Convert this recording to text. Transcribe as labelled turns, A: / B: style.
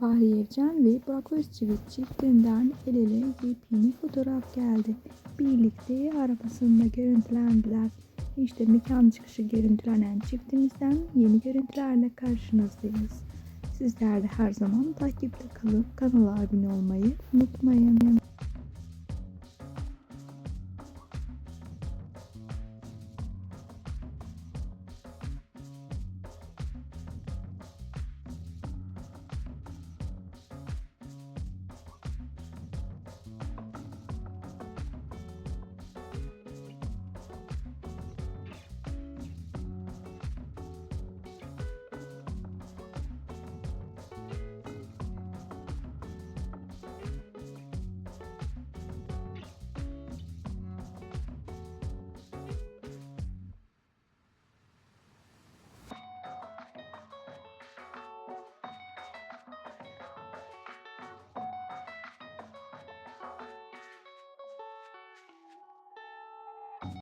A: Fahriye Evcen ve Burak Özçivit çiftinden el ele yepyeni fotoğraf geldi. Birlikte arabasında görüntülendiler. İşte mekan çıkışı görüntülenen çiftimizden yeni görüntülerle karşınızdayız. Sizler de her zaman takipte kalıp kanala abone olmayı unutmayın.